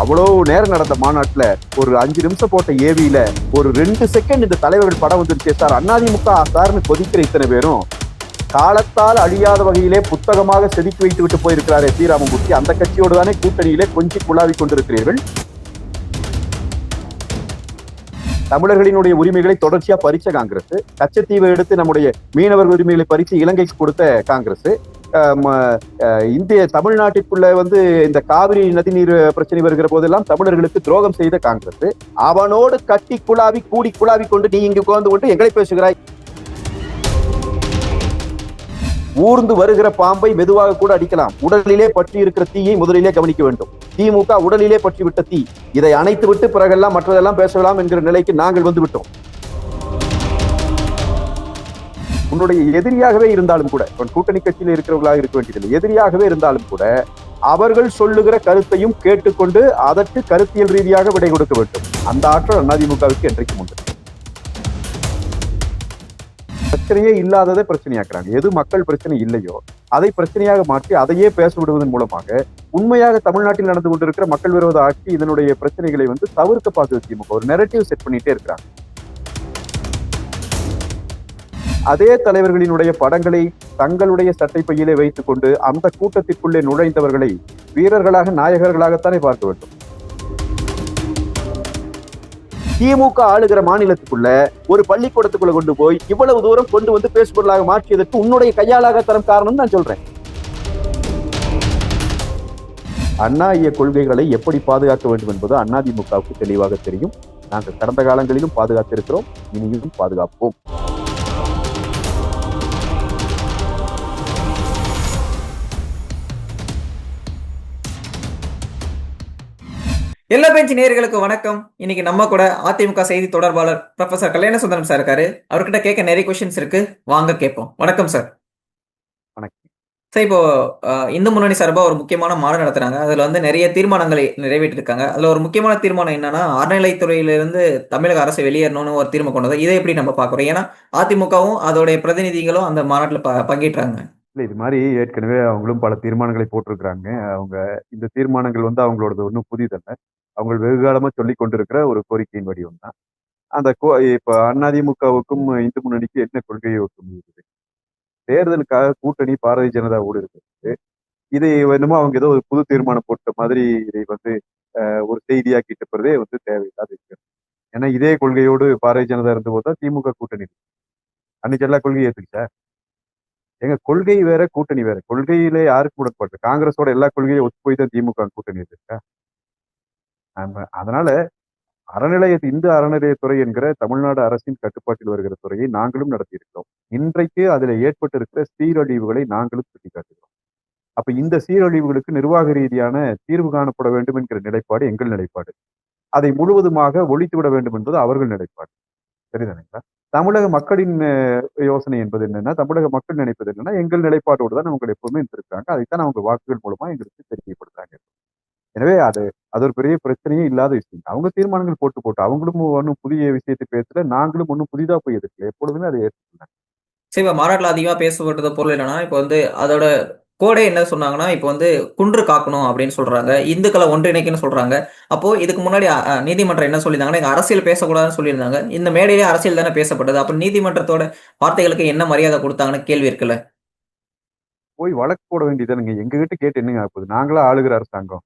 அவ்வளோ நேரம் நடந்த மாநாட்டில் ஒரு அஞ்சு நிமிஷம் போட்ட ஏவியில ஒரு ரெண்டு செகண்ட் இந்த தலைவர்கள் படம் வந்துருச்சே சார். அண்ணாதிமுக சார்னு கொதிக்கிற இத்தனை பேரும் காலத்தால் அழியாத வகையிலே புத்தகமாக செதுக்கி வைத்து விட்டு போயிருக்கிறாரே ஸ்ரீராமமூர்த்தி அந்த கட்சியோடு தானே கூட்டணியிலே கொஞ்சி குழாவி கொண்டிருக்கிறீர்கள்? தமிழர்களினுடைய உரிமைகளை தொடர்ச்சியா பறிச்ச காங்கிரஸ் கச்சத்தீவை எடுத்து நம்முடைய மீனவர் உரிமைகளை பறித்து இலங்கைக்கு கொடுத்த காங்கிரஸ் இந்திய தமிழ்நாட்டிற்குள்ள வந்து இந்த காவிரி நதிநீர் பிரச்சனை வருகிற போதெல்லாம் தமிழர்களுக்கு துரோகம் செய்த காங்கிரஸ். அவனோடு கட்டி குழாவி கூடி குழாவி கொண்டு நீ இங்கு உட்கார்ந்து கொண்டு எங்களை பேசுகிறாய். ஊர்ந்து வருகிற பாம்பை மெதுவாக கூட அடிக்கலாம். உடலிலே பற்றி இருக்கிற தீயை முதலிலே கவனிக்க வேண்டும். திமுக உடலிலே பற்றி விட்ட தீ. இதை அணைத்து விட்டு பிறகெல்லாம் மற்றதெல்லாம் பேசலாம் என்கிற நிலைக்கு நாங்கள் வந்து விட்டோம். உன்னுடைய எதிரியாகவே இருந்தாலும் கூட கூட்டணி கட்சியில் இருக்கிறவர்களாக இருக்க வேண்டியதில்லை. எதிரியாகவே இருந்தாலும் கூட அவர்கள் சொல்லுகிற கருத்தையும் கேட்டுக்கொண்டு அதற்கு கருத்தியல் ரீதியாக விடை கொடுக்க வேண்டும். அந்த ஆற்றல் அதிமுகவுக்கு என்றைக்கும் உண்டு. பிரச்சனையே இல்லாததை பிரச்சனையாக்குறாங்க. எது மக்கள் பிரச்சனை இல்லையோ அதை பிரச்சனையாக மாற்றி அதையே பேச விடுவதன் மூலமாக உண்மையாக தமிழ்நாட்டில் நடந்து கொண்டிருக்கிற மக்கள் விரோத ஆட்சி இதனுடைய பிரச்சனைகளை வந்து தவிர்க்க பார்த்து திமுக. ஒரு நெரட்டிவ் செட் பண்ணிட்டே இருக்கிறாங்க. அதே தலைவர்களினுடைய படங்களை தங்களுடைய சட்டை பையிலே வைத்துக் கொண்டு அந்த கூட்டத்திற்குள்ளே நுழைந்தவர்களை வீரர்களாக நாயகர்களாகத்தானே பார்க்க வேண்டும். திமுக ஆளுகிற மாநிலத்துக்குள்ள ஒரு பள்ளிக்கூடத்துக்குள்ள கொண்டு போய் இவ்வளவு தூரம் கொண்டு வந்து பேசுபொருளாக மாற்றியதற்கு உன்னுடைய கையாளாக தரம் காரணம் நான் சொல்றேன். அண்ணாய கொள்கைகளை எப்படி பாதுகாக்க வேண்டும் என்பது அதிமுகவுக்கு தெளிவாக தெரியும். நாங்கள் கடந்த காலங்களிலும் பாதுகாத்திருக்கிறோம் இனியும் பாதுகாப்போம். எல்லா பேச்சு நேயர்களுக்கு வணக்கம். இன்னைக்கு நம்ம கூட அதிமுக செய்தி தொடர்பாளர் ப்ரொஃபசர் கல்யாண சுந்தரம் சார் இருக்காரு. அவர்கிட்ட கேட்க நிறைய கொஸ்டின்ஸ் இருக்கு. வாங்க கேட்போம். வணக்கம் சார் வணக்கம். சார் இப்போ இந்து முன்னணி சார்பா ஒரு முக்கியமான மாநாடு நடத்துறாங்க. அதுல வந்து நிறைய தீர்மானங்களை நிறைவேற்றிருக்காங்க. அதுல ஒரு முக்கியமான தீர்மானம் என்னன்னா அறநிலைத்துறையிலிருந்து தமிழக அரசு வெளியேறணும்னு ஒரு தீர்மானம் கொண்டு வந்தது. இதை எப்படி நம்ம பாக்குறோம் ஏன்னா அதிமுகவும் அதோடைய பிரதிநிதிகளும் அந்த மாநாட்டுல ப- பங்கேற்றாங்க. இல்ல இது மாதிரி ஏற்கனவே அவங்களும் பல தீர்மானங்களை போட்டிருக்கிறாங்க. அவங்க இந்த தீர்மானங்கள் வந்து அவங்களோடது ஒன்றும் புதிதல்ல. அவங்க வெகுகாலமா சொல்லி கொண்டிருக்கிற ஒரு கோரிக்கையின் வடிவம் தான். அந்த கோ- இப்ப அதிமுகவுக்கும் இந்து முன்னணிக்கு என்ன கொள்கையை ஒற்றுமை தேர்தலுக்காக கூட்டணி பாரதிய ஜனதாவோடு இருக்கிறது இதை என்னமோ அவங்க ஏதோ ஒரு புது தீர்மானம் போட்ட மாதிரி இதை வந்து ஒரு செய்தியாக்கிட்டு போறதே வந்து தேவையில்லாத இருக்கிறது ஏன்னா இதே கொள்கையோடு பாரதிய ஜனதா இருந்த போது தான் திமுக கூட்டணி அன்னைக்கு எல்லா கொள்கையும் ஏத்துக்கிச்சா? எங்க கொள்கை வேற கூட்டணி வேற. கொள்கையிலே யாருக்கு உடன்பாடு? காங்கிரஸோட எல்லா கொள்கையும் ஒத்து போய் தான் திமுக கூட்டணி இருக்கா அதனால அறநிலைய இந்து அறநிலையத்துறை என்கிற தமிழ்நாடு அரசின் கட்டுப்பாட்டில் வருகிற துறையை நாங்களும் நடத்தியிருக்கிறோம். இன்றைக்கு அதில் ஏற்பட்டு இருக்கிற சீரழிவுகளை நாங்களும் சுட்டிக்காட்டுகிறோம். அப்ப இந்த சீரழிவுகளுக்கு நிர்வாக ரீதியான தீர்வு காணப்பட வேண்டும் என்கிற நிலைப்பாடு எங்கள் நிலைப்பாடு. அதை முழுவதுமாக ஒழித்து விட வேண்டும் என்பது அவர்கள் நிலைப்பாடு. சரிதானுங்களா தமிழக மக்களின் யோசனை என்பது என்னன்னா தமிழக மக்கள் நினைப்பது என்னன்னா எங்கள் நிலைப்பாட்டோடு தான் அவங்க எப்பவுமே இருந்திருக்காங்க. அதைத்தான் அவங்க வாக்குகள் மூலமா எங்களுக்கு தெரியப்படுத்துறாங்க. எனவே அது அது ஒரு பெரிய பிரச்சனையே இல்லாத விஷயம் அவங்க தீர்மானங்கள் போட்டு போட்டு அவங்களும் ஒன்றும் புதிய விஷயத்தை பேசல நாங்களும் ஒன்றும் புதிதா போய் எதிர்க்கல எப்பொழுதுமே அதை ஏற்றுக்கல சரி இப்போ மாநாட்டில் அதிகமாக பேசப்பட்டது பொருள் என்னன்னா இப்போ வந்து அதோட கோடே என்ன சொன்னாங்கன்னா இப்போ வந்து குன்று காக்கணும் அப்படின்னு சொல்றாங்க. இந்துக்களை ஒன்றிணைக்கணும்னு சொல்றாங்க. அப்போ இதுக்கு முன்னாடி நீதிமன்றம் என்ன சொல்லியிருந்தாங்கன்னா இங்க அரசியல் பேசக்கூடாதுன்னு சொல்லியிருந்தாங்க. இந்த மேடையிலே அரசியல் தானே பேசப்பட்டது. அப்போ நீதிமன்றத்தோட வார்த்தைகளுக்கு என்ன மரியாதை கொடுத்தாங்கன்னு கேள்வி இருக்குல்ல? போய் வழக்கு போட வேண்டியதானுங்க எங்க கிட்ட கேட்டு என்னங்க ஆக போகுது நாங்களா ஆளுகிற அரசாங்கம்.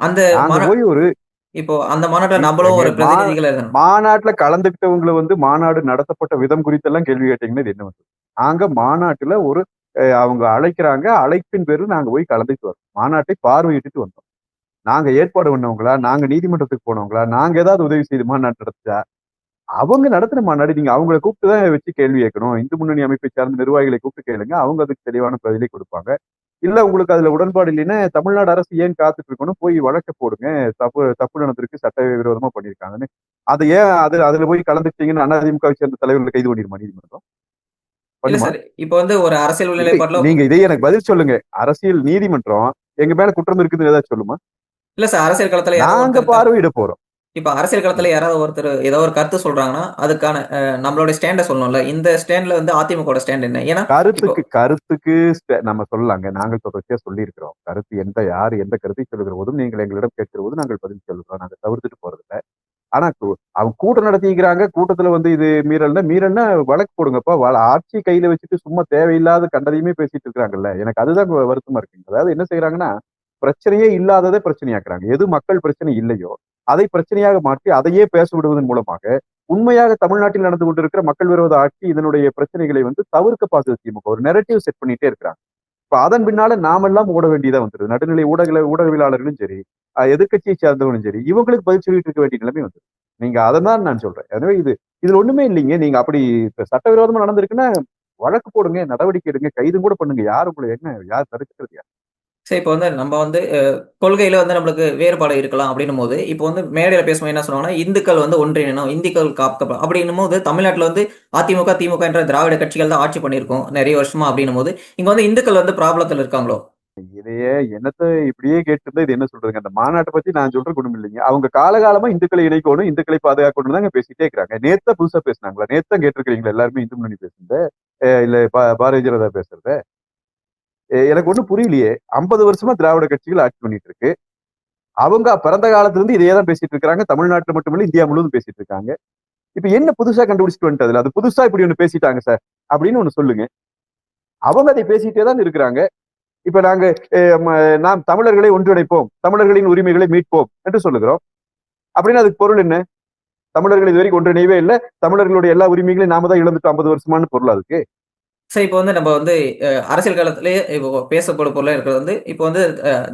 அந்த போய் ஒரு இப்போ அந்த மாநாட்டில் நம்மளும் ஒரு பிரதிநிதிகள் மாநாட்டுல கலந்துக்கிட்டவங்களை வந்து மாநாடு நடத்தப்பட்ட விதம் குறித்தெல்லாம் கேள்வி கேட்டீங்கன்னா இது என்ன வந்து? நாங்க மாநாட்டுல ஒரு அவங்க அழைக்கிறாங்க. அழைப்பின் பேரு நாங்க போய் கலந்துட்டு வரோம். மாநாட்டை பார்வையிட்டுட்டு வந்தோம். நாங்க ஏற்பாடு பண்ணவங்களா? நாங்க நீதிமன்றத்துக்கு போனவங்களா? நாங்க ஏதாவது உதவி செய்து மாநாட்டு நடத்தா அவங்க நடத்தின மாநாடு நீங்க அவங்கள கூப்பிட்டு தான் வச்சு கேள்வி கேட்கணும். இந்து முன்னணி அமைப்பை சார்ந்த நிர்வாகிகளை கூப்பிட்டு கேளுங்க. அவங்க அதுக்கு தெளிவான பதிலை கொடுப்பாங்க. இல்ல உங்களுக்கு அதுல உடன்பாடு இல்லைன்னா தமிழ்நாடு அரசு ஏன் காத்துட்டு இருக்கணும் போய் வழக்க போடுங்க. தப்பு தப்பு நடந்திருக்கு சட்ட விரோதமா பண்ணிருக்காங்கன்னு அதை ஏன் அது அதுல போய் கலந்துட்டீங்கன்னு அதிமுக சேர்ந்த தலைவர்களை கைது பண்ணிடுமா நீதிமன்றம்? இப்போ வந்து ஒரு அரசியல் நிலைப்பாட்டில் நீங்க இதை எனக்கு பதில் சொல்லுங்க. அரசியல் நீதிமன்றம் எங்க மேல குற்றம் இருக்குதுன்னு ஏதாச்சும் சொல்லுமா? இல்ல சார் அரசியல் களத்துல நாங்க பார்வையிட போறோம். இப்ப அரசியல் களத்துல யாராவது ஒருத்தர் ஏதோ ஒரு கருத்து சொல்றாங்கன்னா அதுக்கான நம்மளோட ஸ்டாண்ட சொல்லணும்ல. இந்த ஸ்டாண்ட்ல வந்து அதிமுக ஸ்டாண்ட் என்ன? ஏன்னா கருத்துக்கு கருத்துக்கு நம்ம சொல்லலாங்க. நாங்கள் தொடர்ச்சியா சொல்லி இருக்கிறோம் கருத்து எந்த யார் எந்த கருத்தை சொல்லுகிற போதும் நீங்கள் எங்களிடம் கேட்கிற போது நாங்கள் பதில் சொல்லுகிறோம். நாங்கள் தவிர்த்துட்டு போறது இல்ல ஆனா அவங்க கூட்டம் நடத்திக்கிறாங்க. கூட்டத்துல வந்து இது மீறல்னா மீறல்னா வழக்கு போடுங்கப்பா. ஆட்சி கையில வச்சுட்டு சும்மா தேவையில்லாத கண்டதையுமே பேசிட்டு இருக்காங்கல்ல எனக்கு அதுதான் வருத்தமா இருக்குங்க. அதாவது என்ன செய்யறாங்கன்னா பிரச்சனையே இல்லாததை பிரச்சனையாக்குறாங்க. எது மக்கள் பிரச்சனை இல்லையோ அதை பிரச்சனையாக மாற்றி அதையே பேச விடுவதன் மூலமாக உண்மையாக தமிழ்நாட்டில் நடந்து கொண்டிருக்கிற மக்கள் விரோத ஆட்சி இதனுடைய பிரச்சனைகளை வந்து தவிர்க்க பார்க்குது திமுக. ஒரு நெரட்டிவ் செட் பண்ணிட்டே இருக்கிறாங்க. இப்ப அதன் பின்னால நாமெல்லாம் ஓட வேண்டியதா வந்துருது. நடுநிலை ஊடக ஊடகவியலாளர்களும் சரி எதிர்கட்சியை எதிர்க்கட்சியை சேர்ந்தவங்களும் சரி இவங்களுக்கு பதில் சொல்லிட்டு இருக்க வேண்டிய நிலைமை வந்துரு நீங்க அதை தான் நான் சொல்றேன். எனவே இது இதுல ஒண்ணுமே இல்லைங்க. நீங்க அப்படி இப்ப சட்டவிரோதமா நடந்திருக்குன்னா வழக்கு போடுங்க நடவடிக்கை எடுங்க கைது கூட பண்ணுங்க. யார் உங்களை என்ன யார் தடுக்கிறது யார்? சரி இப்போ வந்து நம்ம வந்து கொள்கையில வந்து நம்மளுக்கு வேறுபாடு இருக்கலாம் அப்படின்னும் போது இப்போ வந்து மேடையில பேசும்போது என்ன சொன்னாங்கன்னா இந்துக்கள் வந்து ஒன்றிணும் இந்துக்கள் காக்க அப்படின்னும் போது தமிழ்நாட்டில் வந்து அதிமுக திமுக என்ற திராவிட கட்சிகள் தான் ஆட்சி பண்ணியிருக்கோம் நிறைய வருஷமா அப்படின்னும் போது இங்க வந்து இந்துக்கள் வந்து ப்ராப்ளத்தில் இருக்காங்களோ? இதையே என்னத்தை இப்படியே கேட்டு இது என்ன சொல்றதுங்க? அந்த மாநாட்டை பத்தி நான் சொல்ற குடும்பம் இல்லைங்க. அவங்க காலகாலமா இந்துக்களை இணைக்கணும் இந்துக்களை பாதுகாக்கணும் தாங்க பேசிட்டே இருக்கிறாங்க. நேத்த புதுசா பேசினாங்களா? நேத்த கேட்டிருக்கிறீங்களா? எல்லாருமே இந்து முன்னணி பேசுறது இல்ல பாரதிய ஜனதா பேசுறது. எனக்கு ஒண்ணும் புரியலையே. ஐம்பது வருஷமா திராவிட கட்சிகள் ஆட்சி பண்ணிட்டு இருக்கு அவங்க பிறந்த காலத்துல இருந்து இதையே தான் பேசிட்டு இருக்காங்க. தமிழ்நாட்டுல மட்டுமில்ல இந்தியா முழுவதும் பேசிட்டு இருக்காங்க. இப்ப என்ன புதுசா கண்டுபிடிச்சிட்டு வந்துட்டதுல அது புதுசா இப்படி ஒண்ணு பேசிட்டாங்க சார் அப்படின்னு ஒண்ணு சொல்லுங்க. அவங்க அதை பேசிட்டே தான் இருக்கிறாங்க. இப்ப நாங்க நாம் தமிழர்களை ஒன்றிணைப்போம். தமிழர்களின் உரிமைகளை மீட்போம் என்று சொல்லுகிறோம். அப்படின்னு அதுக்கு பொருள் என்ன? தமிழர்கள் இது வரைக்கும் ஒன்றிணையவே இல்லை. தமிழர்களுடைய எல்லா உரிமைகளையும் நாம தான் இழந்துட்டோம் ஐம்பது வருஷமானு பொருள் அதுக்கு? சார் இப்போ வந்து நம்ம வந்து அரசியல் காலத்திலேயே இப்போ பேசப்படும் பொருளாக இருக்கிறது வந்து இப்போ வந்து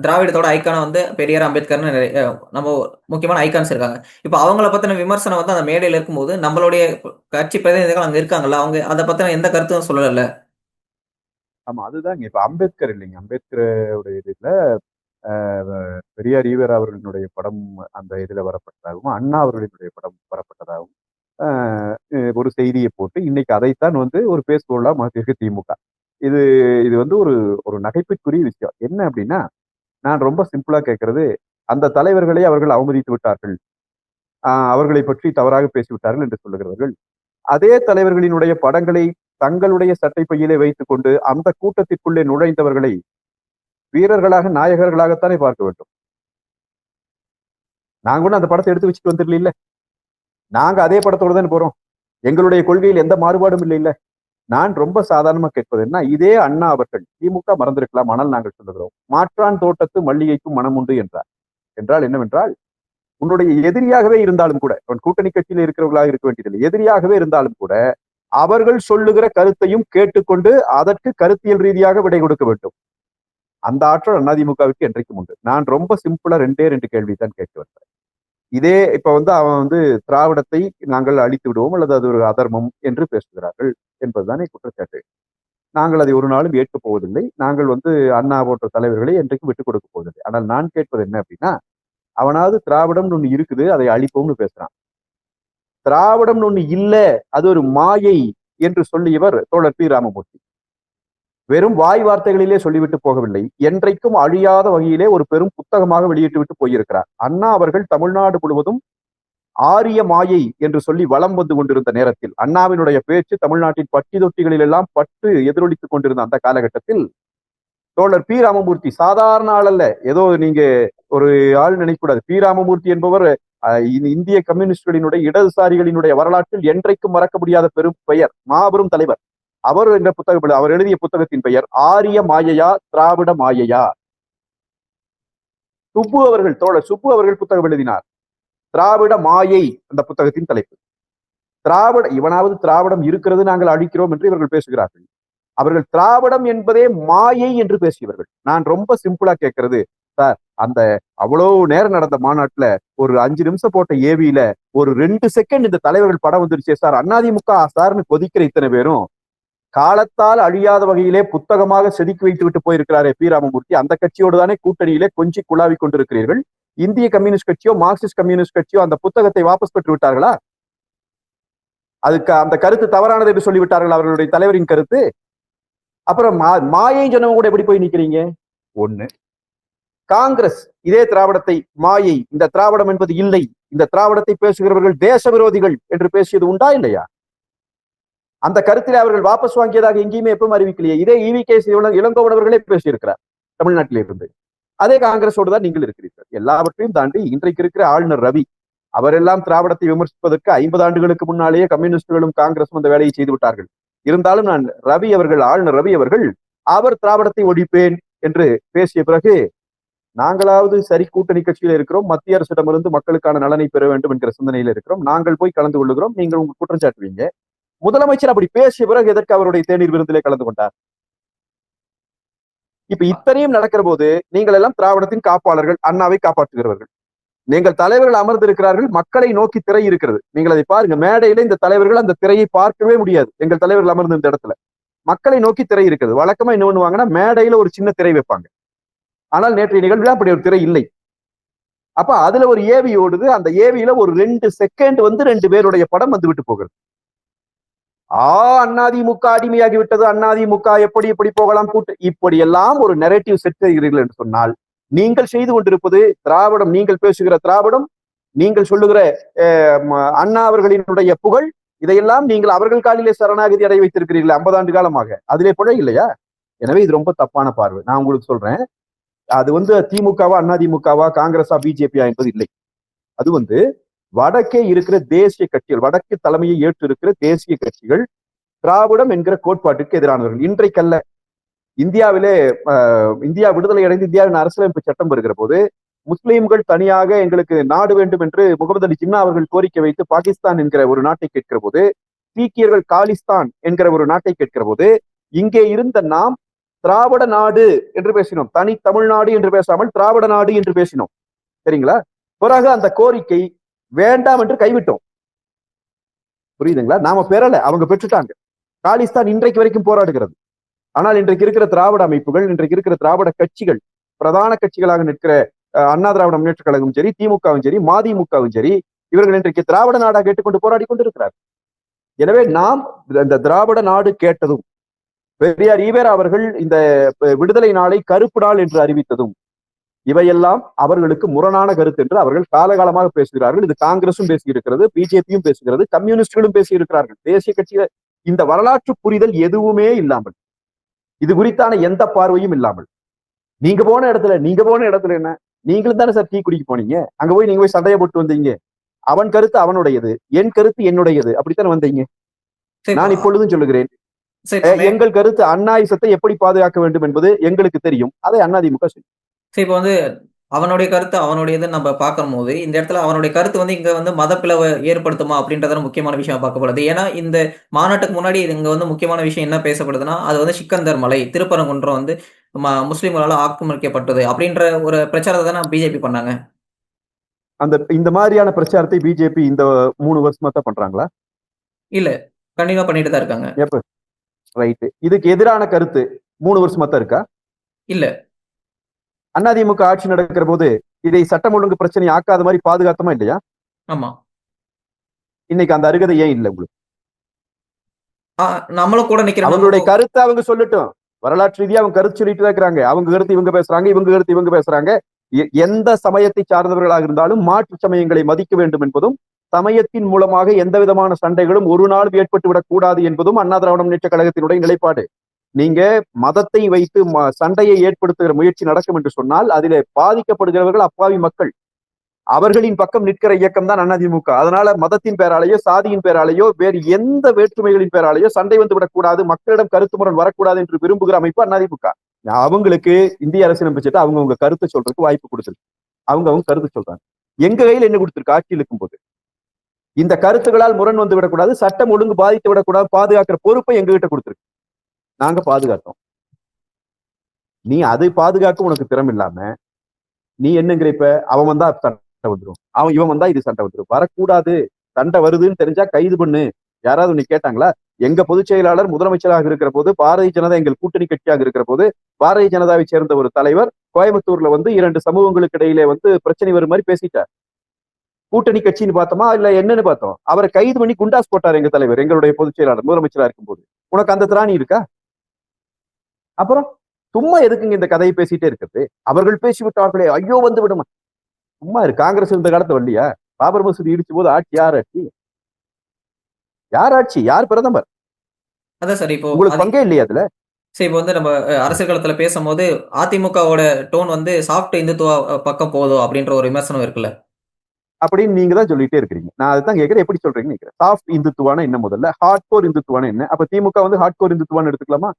திராவிடத்தோட ஐக்கான வந்து பெரியார் அம்பேத்கர்னு நிறைய நம்ம முக்கியமான ஐக்கான்ஸ் இருக்காங்க. இப்போ அவங்கள பற்றின விமர்சனம் வந்து அந்த மேடையில் இருக்கும்போது நம்மளுடைய கட்சி பிரதிநிதிகள் அங்கே இருக்காங்கல்ல அவங்க அதை பற்றின எந்த கருத்தும் சொல்லல. ஆமா அதுதாங்க. இப்போ அம்பேத்கர் இல்லைங்க. அம்பேத்கருடைய இதுல பெரியார் ஈவர் அவர்களுடைய படம் அந்த இதுல வரப்பட்டதாகவும் அண்ணா அவர்களுடைய படம் வரப்பட்டதாகவும். ஒரு செய்தியை போட்டு இன்னைக்கு அதைத்தான் வந்து ஒரு பேஸ்போலா மாற்றிருக்கு திமுக. இது இது வந்து ஒரு ஒரு நகைப்புக்குரிய விஷயம். என்ன அப்படின்னா நான் ரொம்ப சிம்பிளா கேட்கறது அந்த தலைவர்களை அவர்கள் அவமதித்து விட்டார்கள். ஆஹ் அவர்களை பற்றி தவறாக பேசிவிட்டார்கள் என்று சொல்லுகிறவர்கள். அதே தலைவர்களினுடைய படங்களை தங்களுடைய சட்டை பையிலே வைத்துக் கொண்டு அந்த கூட்டத்திற்குள்ளே நுழைந்தவர்களை வீரர்களாக நாயகர்களாகத்தானே பார்க்க வேண்டும். நாங்க கூட அந்த படத்தை எடுத்து வச்சுட்டு வந்துடல நாங்க அதே படத்தோடு தான் போறோம். எங்களுடைய கொள்கையில் எந்த மாறுபாடும் இல்லை இல்ல. நான் ரொம்ப சாதாரணமா கேட்பது என்ன? இதே அண்ணா அவர்கள் திமுக மறந்திருக்கலாம் ஆனால் நாங்கள் சொல்லுகிறோம் மாற்றான் தோட்டத்து மல்லிகைக்கும் மனம் உண்டு என்றார். என்றால் என்னவென்றால் உன்னுடைய எதிரியாகவே இருந்தாலும் கூட அவன் கூட்டணி கட்சியில் இருக்கிறவர்களாக இருக்க வேண்டியதில்லை எதிரியாகவே இருந்தாலும் கூட அவர்கள் சொல்லுகிற கருத்தையும் கேட்டுக்கொண்டு அதற்கு கருத்தியல் ரீதியாக விடை கொடுக்க வேண்டும். அந்த ஆற்றல் அதிமுகவுக்கு என்றைக்கும் உண்டு. நான் ரொம்ப சிம்பிளா ரெண்டே ரெண்டு கேள்வி தான் கேட்க வந்தேன். இதே இப்ப வந்து அவன் வந்து திராவிடத்தை நாங்கள் அழித்து விடுவோம் அல்லது அது ஒரு அதர்மம் என்று பேசுகிறார்கள் என்பதுதானே குற்றச்சாட்டு. நாங்கள் அதை ஒரு நாளும் ஏற்கப் போவதில்லை. நாங்கள் வந்து அண்ணா போன்ற தலைவர்களை என்றைக்கும் விட்டுக் கொடுக்க போவதில்லை. ஆனால் நான் கேட்பது என்ன அப்படின்னா அவனாவது திராவிடம்னு ஒண்ணு இருக்குது அதை அழிப்போம்னு பேசுறான். திராவிடம்னு ஒண்ணு இல்லை அது ஒரு மாயை என்று சொல்லியவர் தோழர் பி. ராமமூர்த்தி. வெறும் வாய் வார்த்தைகளிலே சொல்லிவிட்டு போகவில்லை. என்றைக்கும் அழியாத வகையிலே ஒரு பெரும் புத்தகமாக வெளியிட்டு விட்டு போயிருக்கிறார். அண்ணா அவர்கள் தமிழ்நாடு முழுவதும் ஆரிய மாயை என்று சொல்லி வலம் வந்து கொண்டிருந்த நேரத்தில் அண்ணாவினுடைய பேச்சு தமிழ்நாட்டின் பட்டி தொட்டிகளில் எல்லாம் பட்டு எதிரொலித்துக் கொண்டிருந்த அந்த காலகட்டத்தில் தோழர் பி. ராமமூர்த்தி சாதாரண ஆள் அல்ல ஏதோ நீங்க ஒரு ஆள் நினைக்கக்கூடாது. பி. ராமமூர்த்தி என்பவர் அஹ், இந்திய கம்யூனிஸ்டுகளினுடைய இடதுசாரிகளினுடைய வரலாற்றில் என்றைக்கும் மறக்க முடியாத பெரும் பெயர் மாபெரும் தலைவர். அவர் என்ற புத்தகம் அவர் எழுதிய புத்தகத்தின் பெயர் ஆரிய மாயையா திராவிட மாயையா? சுப்பு அவர்கள் தோழர் சுப்பு அவர்கள் புத்தகம் எழுதினார். திராவிட மாயை அந்த புத்தகத்தின் தலைப்பு. திராவிட இவனாவது திராவிடம் இருக்கிறது நாங்கள் அழிக்கிறோம் என்று இவர்கள் பேசுகிறார்கள். அவர்கள் திராவிடம் என்பதே மாயை என்று பேசியவர்கள். நான் ரொம்ப சிம்பிளா கேட்கறது. சார் அந்த அவ்வளவு நேரம் நடந்த மாநாட்டுல ஒரு அஞ்சு நிமிஷம் போட்ட ஏவியில ஒரு ரெண்டு செகண்ட் இந்த தலைவர்கள் படம் வந்துருச்சே சார். அண்ணாதிமுக சார்னு கொதிக்கிற இத்தனை பேரும் காலத்தால் அழியாத வகையிலே புத்தகமாக செதுக்கி வைத்து விட்டு போயிருக்கிறாரே பி. ராமமூர்த்தி. அந்த கட்சியோடு தானே கூட்டணியிலே கொஞ்சி குழாவி கொண்டிருக்கிறீர்கள். இந்திய கம்யூனிஸ்ட் கட்சியோ மார்க்சிஸ்ட் கம்யூனிஸ்ட் கட்சியோ அந்த புத்தகத்தை வாபஸ் பெற்று விட்டார்களா? அதுக்கு அந்த கருத்து தவறானது என்று சொல்லிவிட்டார்கள் அவர்களுடைய தலைவரின் கருத்து. அப்புறம் மா மாயை சொன்னவங்க கூட எப்படி போய் நிக்கிறீங்க? ஒண்ணு. காங்கிரஸ் இதே திராவிடத்தை மாயை இந்த திராவிடம் என்பது இல்லை. இந்த திராவிடத்தை பேசுகிறவர்கள் தேச விரோதிகள் என்று பேசியது உண்டா இல்லையா? அந்த கருத்தில் அவர்கள் வாபஸ் வாங்கியதாக எங்கேயுமே எப்பவும் அறிவிக்கலையே. இதே இவி கே இளங்கோவனவர்களே பேசியிருக்கிறார் தமிழ்நாட்டில இருந்து அதே காங்கிரஸோடு தான் நீங்கள் இருக்கிறீர்கள். எல்லாவற்றையும் தாண்டி இன்றைக்கு இருக்கிற ஆளுநர் ரவி அவரெல்லாம் திராவிடத்தை விமர்சிப்பதற்கு ஐம்பது ஆண்டுகளுக்கு முன்னாலேயே கம்யூனிஸ்டுகளும் காங்கிரஸும் அந்த வேலையை செய்து விட்டார்கள். இருந்தாலும் நான் ரவி அவர்கள் ஆளுநர் ரவி அவர்கள் அவர் திராவிடத்தை ஒழிப்பேன் என்று பேசிய பிறகு நாங்களாவது சரி கூட்டணி கட்சியில இருக்கிறோம். மத்திய அரசிடமிருந்து மக்களுக்கான நலனை பெற வேண்டும் என்கிற சிந்தனையில இருக்கிறோம். நாங்கள் போய் கலந்து கொள்ளுகிறோம். நீங்கள் உங்க குற்றம் சாட்டுவீங்க முதலமைச்சர் அப்படி பேசிய பிறகு எதற்கு அவருடைய தேநீர் விருந்திலே கலந்து கொண்டார்? இப்ப இத்தனையும் நடக்கிற போது நீங்கள் எல்லாம் திராவிடத்தின் காப்பாளர்கள் அண்ணாவை காப்பாற்றுகிறவர்கள். நீங்கள் தலைவர்கள் அமர்ந்திருக்கிறார்கள் மக்களை நோக்கி திரை இருக்கிறது. நீங்கள் அதை பாருங்க மேடையில இந்த தலைவர்கள் அந்த திரையை பார்க்கவே முடியாது. எங்கள் தலைவர்கள் அமர்ந்த இந்த இடத்துல. மக்களை நோக்கி திரை இருக்குது வழக்கமா என்ன பண்ணுவாங்கன்னா மேடையில ஒரு சின்ன திரை வைப்பாங்க. ஆனால் நேற்றைய நிகழ்வில் அப்படி ஒரு திரை இல்லை. அப்ப அதுல ஒரு ஏவி ஓடுது. அந்த ஏவியில ஒரு ரெண்டு செகண்ட் வந்து ரெண்டு பேருடைய படம் வந்து விட்டு போகிறது. ஆ அண்ணாதிமுக அடிமையாகி விட்டது அண்ணாதிமுக எப்படி எப்படி போகலாம்? கூட்டு இப்படி எல்லாம் ஒரு நெரேட்டிவ் செட் செய்கிறீர்கள் என்று சொன்னால் நீங்கள் செய்து கொண்டிருப்பது திராவிடம் நீங்கள் பேசுகிற திராவிடம் நீங்கள் சொல்லுகிற அண்ணா அவர்களினுடைய புகழ் இதையெல்லாம் நீங்கள் அவர்கள் காலிலே சரணாகதி அடைய வைத்திருக்கிறீர்கள் ஐம்பது ஆண்டு காலமாக. அதிலே புழை இல்லையா? எனவே இது ரொம்ப தப்பான பார்வை. நான் உங்களுக்கு சொல்றேன் அது வந்து திமுகவா அதிமுகவா காங்கிரஸா பிஜேபியா என்பது இல்லை. அது வந்து வடக்கே இருக்கிற தேசிய கட்சிகள் வடக்கு தலைமையை ஏற்று இருக்கிற தேசிய கட்சிகள் திராவிடம் என்கிற கோட்பாட்டுக்கு எதிரானவர்கள். இன்றைக்கல்ல இந்தியாவிலே இந்தியா விடுதலை அடைந்து இந்தியாவின் அரசியலமைப்பு சட்டம் வருகிற போது முஸ்லீம்கள் தனியாக எங்களுக்கு நாடு வேண்டும் என்று முகமது அலி ஜின்னா அவர்கள் கோரிக்கை வைத்து பாகிஸ்தான் என்கிற ஒரு நாட்டை கேட்கிற போது சீக்கியர்கள் காலிஸ்தான் என்கிற ஒரு நாட்டை கேட்கிற போது இங்கே இருந்த நாம் திராவிட நாடு என்று பேசினோம். தனி தமிழ்நாடு என்று பேசாமல் திராவிட நாடு என்று பேசினோம். சரிங்களா? பிறகு அந்த கோரிக்கை வேண்டாம் என்று கைவிட்டோம். புரியுதுங்களா? நாம பெறல அவங்க பெற்றுட்டாங்க. காலிஸ்தான் இன்றைக்கு வரைக்கும் போராடுகிறது. ஆனால் இன்றைக்கு இருக்கிற திராவிட அமைப்புகள் இன்றைக்கு இருக்கிற திராவிட கட்சிகள் பிரதான கட்சிகளாக நிற்கிற அண்ணா திராவிட முன்னேற்ற கழகம் சரி திமுகவும் சரி மதிமுகவும் சரி இவர்கள் இன்றைக்கு திராவிட நாடாக கேட்டுக்கொண்டு போராடி கொண்டிருக்கிறார். எனவே நாம் இந்த திராவிட நாடு கேட்டதும் பெரியார் ஈவேரா அவர்கள் இந்த விடுதலை நாளை கருப்பு நாள் என்று அறிவித்ததும் இவையெல்லாம் அவர்களுக்கு முரணான கருத்து என்று அவர்கள் காலகாலமாக பேசுகிறார்கள். இது காங்கிரசும் பேசியிருக்கிறது பிஜேபியும் பேசுகிறது கம்யூனிஸ்டுகளும் பேசியிருக்கிறார்கள். தேசிய கட்சிகள் இந்த வரலாற்று புரிதல் எதுவுமே இல்லாமல் இது குறித்தான எந்த பார்வையும் இல்லாமல். நீங்க போன இடத்துல நீங்க போன இடத்துல என்ன? நீங்களும் தானே சார் டீ குடிக்க போனீங்க? அங்க போய் நீங்க போய் சண்டையை போட்டு வந்தீங்க. அவன் கருத்து அவனுடையது என் கருத்து என்னுடையது அப்படித்தானே வந்தீங்க? நான் இப்பொழுதும் சொல்லுகிறேன். எங்கள் கருத்து அண்ணாயுசத்தை எப்படி பாதுகாக்க வேண்டும் என்பது எங்களுக்கு தெரியும். அதை அதிமுக செய்யும் சரி இப்போ வந்து அவனுடைய கருத்து அவனுடையது நம்ம பார்க்கும் போது இந்த இடத்துல அவனுடைய கருத்து வந்து இங்க வந்து மதப்பிளவை ஏற்படுத்துமா அப்படின்றத முக்கியமான விஷயம் பார்க்கப்படுது ஏன்னா இந்த மாநாட்டுக்கு முன்னாடி இங்க வந்து முக்கியமான விஷயம் என்ன பேசப்படுதுன்னா அது வந்து சிக்கந்தர் மலை திருப்பரங்குன்றம் வந்து முஸ்லிம்களால் ஆக்கிரமிக்கப்பட்டது அப்படின்ற ஒரு பிரச்சாரத்தை தானே பிஜேபி பண்ணாங்க. அந்த இந்த மாதிரியான பிரச்சாரத்தை பிஜேபி இந்த மூணு வருஷமா தான் பண்றாங்களா? இல்ல கண்டிப்பா பண்ணிட்டு தான் இருக்காங்க. ரைட்டு இதுக்கு எதிரான கருத்து மூணு வருஷமா தான் இருக்கா? இல்ல. அதிமுக ஆட்சி நடக்கிற போது இதை சட்டம் ஒழுங்கு பிரச்சனை ஆக்காத மாதிரி பாதுகாத்தமா இல்லையா? ஆமா. இன்னைக்கு அந்த அருகதை ஏன் இல்லை உங்களுக்கு? நம்மளும் கூட நிக்கிற அவங்களுடைய கருத்தை அவங்க சொல்லட்டும். வரலாற்று ரீதியா அவங்க கருத்து சொல்லிட்டு தான் இருக்கிறாங்க. அவங்க கருத்து இவங்க பேசுறாங்க இவங்க கருத்து இவங்க பேசுறாங்க. எந்த சமயத்தை சார்ந்தவர்களாக இருந்தாலும் மாற்று சமயங்களை மதிக்க வேண்டும் என்பதும் சமயத்தின் மூலமாக எந்த விதமான சண்டைகளும் ஒரு நாளும் ஏற்பட்டு விடக் கூடாது என்பதும் அண்ணா திராவிட முன்னேற்ற கழகத்தினுடைய நிலைப்பாடு. நீங்க மதத்தை வைத்து சண்டையை ஏற்படுத்துகிற முயற்சி நடக்கும் என்று சொன்னால் அதிலே பாதிக்கப்படுகிறவர்கள் அப்பாவி மக்கள். அவர்களின் பக்கம் நிற்கிற இயக்கம் தான் அதிமுக அதனால மதத்தின் பேராலேயோ சாதியின் பேராலேயோ வேறு எந்த வேற்றுமைகளின் பேராலேயோ சண்டை வந்து விடக்கூடாது மக்களிடம் கருத்து முரண் வரக்கூடாது என்று விரும்புகிற அமைப்பு அதிமுக அவங்களுக்கு இந்திய அரசியலமைப்பு அமைச்சிட்டு அவங்க அவங்க கருத்து சொல்றதுக்கு வாய்ப்பு கொடுத்துருக்கு அவங்க அவங்க கருத்து சொல்றாங்க. எங்க கையில் என்ன கொடுத்துருக்கு? ஆட்சியில் இருக்கும் போது இந்த கருத்துகளால் முரண் வந்து விடக்கூடாது சட்டம் ஒழுங்கு பாதித்து விடக்கூடாது பாதுகாக்கிற பொறுப்பை எங்ககிட்ட கொடுத்துருக்கு. நாங்க பாதுகாத்தோம். நீ அதை பாதுகாக்க உனக்கு திறம் இல்லாம நீ என்னங்கிற இப்ப அவன் வந்தா சண்டை வந்துடும் அவன் இவன் வந்தா இது சண்டை வந்துடும் வரக்கூடாது. சண்டை வருதுன்னு தெரிஞ்சா கைது பண்ணு. யாராவது உன்னை கேட்டாங்களா? எங்க பொதுச் செயலாளர் முதலமைச்சராக இருக்கிற போது பாரதிய ஜனதா எங்கள் கூட்டணி கட்சியாக இருக்கிற போது பாரதிய ஜனதாவை சேர்ந்த ஒரு தலைவர் கோயம்புத்தூர்ல வந்து இரண்டு சமூகங்களுக்கு இடையிலே வந்து பிரச்சனை வரும் மாதிரி பேசிட்டார். கூட்டணி கட்சின்னு பார்த்தோமா? இல்ல என்னன்னு பார்த்தோம்? அவரை கைது பண்ணி குண்டாஸ் போட்டார் எங்க தலைவர் எங்களுடைய பொதுச் செயலாளர் முதலமைச்சரா இருக்கும்போது. உனக்கு அந்த திராணி இருக்கா? அப்புறம் சும்மா எதுக்குங்க இந்த கதையை பேசிட்டே இருக்கிறது? அவர்கள் பேசி விட்டார்களே ஐயோ வந்து விடுமா? சும்மா இரு காங்கிரஸ் இந்த காலத்து வரலையா? பாபர் மசூதி இடிச்ச போது ஆட்சி யார் ஆட்சி? யார் ஆட்சி? யார் பிரதமர்? அதான் சார் இப்போ உங்களுக்கு பங்கே இல்லையா அதுல? சரி இப்போ வந்து நம்ம அரசியல் களத்துல பேசும்போது அதிமுகவோட டோன் வந்து சாஃப்ட் இந்துத்துவ பக்கம் போதும் அப்படின்ற ஒரு விமர்சனம் இருக்குல்ல? அப்படின்னு நீங்க தான் சொல்லிட்டே இருக்கிறீங்க. நான் அதுதான் கேட்கிறேன். எப்படி சொல்றீங்கன்னு கேட்கிறேன். சாஃப்ட் இந்துத்துவான என்ன முதல்ல? ஹார்ட் கோர் இந்துத்துவான என்ன? அப்ப திமுக வந்து ஹார்ட் கோர் இந்துத்துவான்னு எடுத்துக்கலாமா?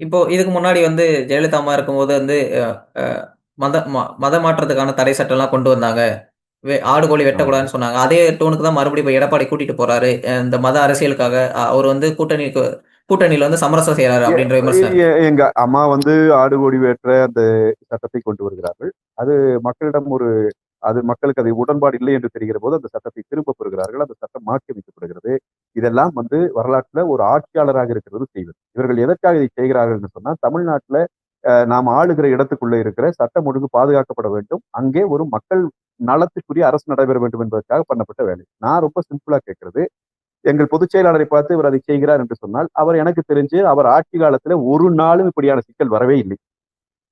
இப்போ இதுக்கு முன்னாடி வந்து ஜெயலலிதா அம்மா இருக்கும்போது வந்து மத ம- மத மாற்றத்துக்கான தடை சட்டம் எல்லாம் கொண்டு வந்தாங்க. வே- ஆடு கோழி வெட்டக்கூடாதுன்னு சொன்னாங்க. அதே டோனுக்கு தான் மறுபடியும் இப்போ எடப்பாடி கூட்டிட்டு போறாரு. இந்த மத அரசியலுக்காக அவர் வந்து கூட்டணிக்கு கூட்டணியில வந்து சமரசம் செய்யறாரு அப்படின்ற விமர்சனம். எங்க அம்மா வந்து ஆடு கோழி வெட்டுற அந்த சட்டத்தை கொண்டு வருகிறார்கள். அது மக்களிடம் ஒரு அது மக்களுக்கு அது உடன்பாடு இல்லை என்று தெரிகிற போது அந்த சட்டத்தை திரும்ப பெறுகிறார்கள். அந்த சட்டம் மாற்றி அமைக்கப்படுகிறது இதெல்லாம் வந்து வரலாற்றுல ஒரு ஆட்சியாளராக இருக்கிறது செய்வது. இவர்கள் எதற்காக இதை செய்கிறார்கள் சொன்னா தமிழ்நாட்டுல நாம் ஆளுகிற இடத்துக்குள்ள இருக்கிற சட்டம் ஒழுங்கு பாதுகாக்கப்பட வேண்டும். அங்கே ஒரு மக்கள் நலத்துக்குரிய அரசு நடைபெற வேண்டும் என்பதற்காக பண்ணப்பட்ட வேலை. நான் ரொம்ப சிம்பிளா கேட்கறது. எங்கள் பொதுச் செயலாளரை பார்த்து இவர் அதை செய்கிறார் என்று சொன்னால் அவர் எனக்கு தெரிஞ்சு அவர் ஆட்சி காலத்துல ஒரு நாளும் இப்படியான சிக்கல் வரவே இல்லை.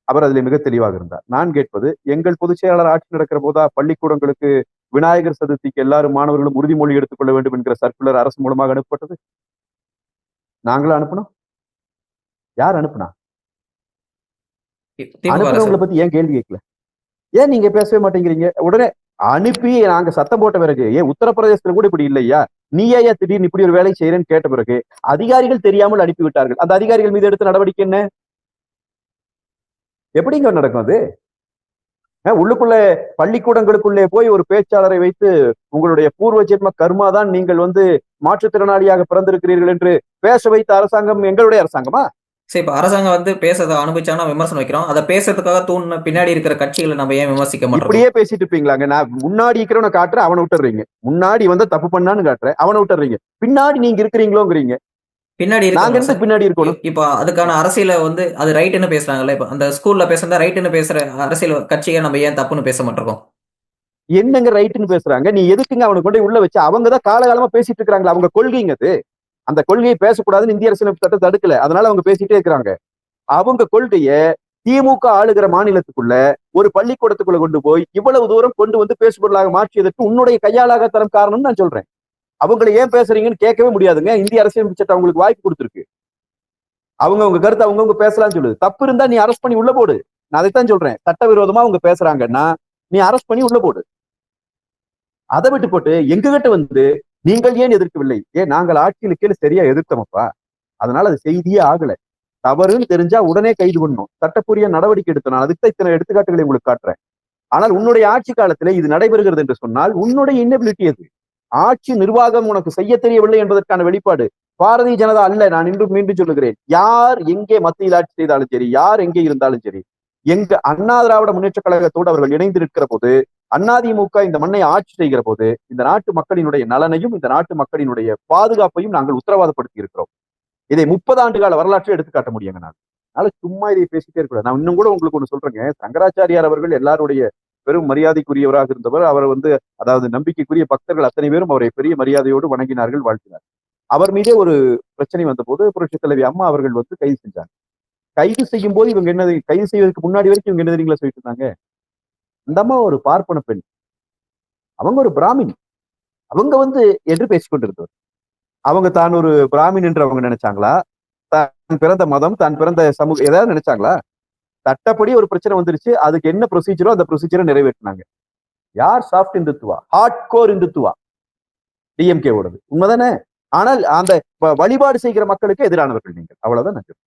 அவர் அதில் மிக தெளிவாக இருந்தார். நான் கேட்பது எங்கள் பொதுச் செயலாளர் ஆட்சி நடக்கிற போதா பள்ளிக்கூடங்களுக்கு விநாயகர் சதுர்த்திக்கு எல்லாரும் மாணவர்களும் உறுதிமொழி எடுத்துக்கொள்ள வேண்டும் என்கிற சர்க்குலர் அரசு மூலமாக அனுப்பப்பட்டது. நாங்களும் அனுப்பணும் யார் அனுப்புனா? அனுப்புறவங்களை பத்தி ஏன் கேள்வி கேட்கல? ஏன் நீங்க பேசவே மாட்டேங்கிறீங்க? உடனே அனுப்பி நாங்க சத்தம் போட்ட பிறகு ஏன் உத்தரப்பிரதேசத்துல கூட இப்படி இல்லையா? நீ ஏன் திடீர்னு இப்படி ஒரு வேலை செய்யறேன்னு கேட்ட பிறகு அதிகாரிகள் தெரியாமல் அனுப்பி விட்டார்கள். அந்த அதிகாரிகள் மீது எடுத்த நடவடிக்கை என்ன? எப்படிங்க நடக்கும் அது? உள்ளுக்குள்ள பள்ளிக்கூடங்களுக்குள்ளே போய் ஒரு பேச்சாளரை வைத்து உங்களுடைய பூர்வ ஜென்ம கர்மா தான் நீங்கள் வந்து மாற்றுத்திறனாளியாக பிறந்திருக்கிறீர்கள் என்று பேச வைத்த அரசாங்கம் எங்களுடைய அரசாங்கமா? சரி இப்போ அரசாங்கம் வந்து பேசுறதை அனுபவிச்சாங்கன்னா விமர்சனம் வைக்கிறோம். அதை பேசுறதுக்காக தூண் பின்னாடி இருக்கிற கட்சிகளை நம்ம ஏன் விமர்சிக்க மாட்டோம்? இப்படியே பேசிட்டு இருப்பீங்களாங்க. நான் முன்னாடி இருக்கிறவனை காட்டுறேன் அவனை விட்டுறீங்க. முன்னாடி வந்து தப்பு பண்ணான்னு காட்டுறேன் அவனை விட்டுறீங்க. பின்னாடி நீங்க இருக்கிறீங்களோங்கிறீங்க. பின்னாடி இருக்க பின்னாடி இருக்கணும்? இப்போ அதுக்கான அரசியல வந்து அது ரைட்டுன்னு பேசுறாங்கல்ல இப்போ அந்த ஸ்கூல்ல பேசுறதா ரைட்டுன்னு பேசுற அரசியல் கட்சியை நம்ம ஏன் தப்புன்னு பேச மாட்டோம்? என்னங்க ரைட்டுன்னு பேசுறாங்க? நீ எதுக்குங்க அவனை கொண்டு உள்ள வச்சு? அவங்க தான் காலகாலமா பேசிட்டு இருக்காங்களா அவங்க கொள்கைங்க அது. அந்த கொள்கையை பேசக்கூடாதுன்னு இந்திய அரசியலமைப்பு சட்டம் தடுக்கல. அதனால அவங்க பேசிட்டே இருக்கிறாங்க. அவங்க கொள்கைய திமுக ஆளுகிற மாநிலத்துக்குள்ள ஒரு பள்ளிக்கூடத்துக்குள்ள கொண்டு போய் இவ்வளவு தூரம் கொண்டு வந்து பேசுபொருளாக மாற்றியதற்கு உன்னுடைய கையாளாக தரம் காரணம்னு நான் சொல்றேன். அவங்களை ஏன் பேசுறீங்கன்னு கேட்கவே முடியாதுங்க. இந்திய அரசியலமைப்பு சட்டம் அவங்களுக்கு வாய்ப்பு கொடுத்துருக்கு. அவங்க அவங்க கருத்து அவங்கவுங்க பேசலாம்னு சொல்லுது. தப்பு இருந்தா நீ அரெஸ்ட் பண்ணி உள்ள போடு. நான் அதைத்தான் சொல்றேன். சட்டவிரோதமா அவங்க பேசுறாங்கன்னா நீ அரெஸ்ட் பண்ணி உள்ள போடு. அதை விட்டு போட்டு எங்க கிட்ட வந்து நீங்கள் ஏன் எதிர்க்கவில்லை? ஏன் நாங்கள் ஆட்சியில் கீழே சரியா எதிர்த்தோமப்பா? அதனால அது செய்தியே ஆகல. தவறுன்னு தெரிஞ்சா உடனே கைது பண்ணும் சட்டப்பூரிய நடவடிக்கை எடுத்தோம் நான் அதுக்கு தான் இத்தனை எடுத்துக்காட்டுகளை உங்களுக்கு காட்டுறேன். ஆனால் உன்னுடைய ஆட்சி காலத்துல இது நடைபெறுகிறது என்று சொன்னால் உன்னுடைய இன்னபிலிட்டி அது ஆட்சி நிர்வாகம் உனக்கு செய்ய தெரியவில்லை என்பதற்கான வெளிப்பாடு பாரதிய ஜனதா அல்ல. நான் இன்றும் மீண்டும் சொல்லுகிறேன். யார் எங்கே மத்தியில் ஆட்சி செய்தாலும் சரி யார் எங்கே இருந்தாலும் சரி எங்க அண்ணா திராவிட முன்னேற்ற கழகத்தோடு அவர்கள் இணைந்து நிற்கிற போது அதிமுக இந்த மண்ணை ஆட்சி செய்கிற போது இந்த நாட்டு மக்களினுடைய நலனையும் இந்த நாட்டு மக்களினுடைய பாதுகாப்பையும் நாங்கள் உத்தரவாதப்படுத்தி இருக்கிறோம். இதை முப்பது ஆண்டு கால வரலாற்றை எடுத்துக்காட்ட முடியுங்க நான் அதனால சும்மா இதை பேசிட்டே இருக்கூடாது நான் இன்னும் கூட உங்களுக்கு ஒண்ணு சொல்றேங்க. சங்கராச்சாரியார் அவர்கள் எல்லாருடைய பெரும் மரியாதைக்குரியவராக இருந்தவர். அவர் வந்து அதாவது நம்பிக்கைக்குரிய பக்தர்கள் அத்தனை பேரும் அவரை பெரிய மரியாதையோடு வணங்கினார்கள் வாழ்த்தினார் அவர் மீதே ஒரு பிரச்சனை வந்தபோது புரட்சி தலைவி அம்மா அவர்கள் வந்து கைது செஞ்சாங்க. கைது செய்யும் போது இவங்க என்ன கைது செய்வதற்கு முன்னாடி வரைக்கும் இவங்க என்ன தெரியுங்களா சொல்லிட்டு இருந்தாங்க? அந்த அம்மா ஒரு பார்ப்பன பெண். அவங்க ஒரு பிராமின். அவங்க வந்து என்று பேசிக்கொண்டிருந்தவர் அவங்க தான் ஒரு பிராமின் என்று அவங்க நினைச்சாங்களா? தான் பிறந்த மதம் தான் பிறந்த சமூகம் ஏதாவது நினைச்சாங்களா? சட்டப்படி ஒரு பிரச்சனை வந்துருச்சு. அதுக்கு என்ன ப்ரொசீஜரோ அந்த ப்ரொசீஜரை நிறைவேற்றினாங்க. யார் soft Hindutva? Hard core Hindutva DMK ஓடுது. உண்மைதானே? ஆனால் அந்த வழிபாடு செய்கிற மக்களுக்கு எதிரானவர்கள் நீங்கள். அவ்வளவுதான் நான்.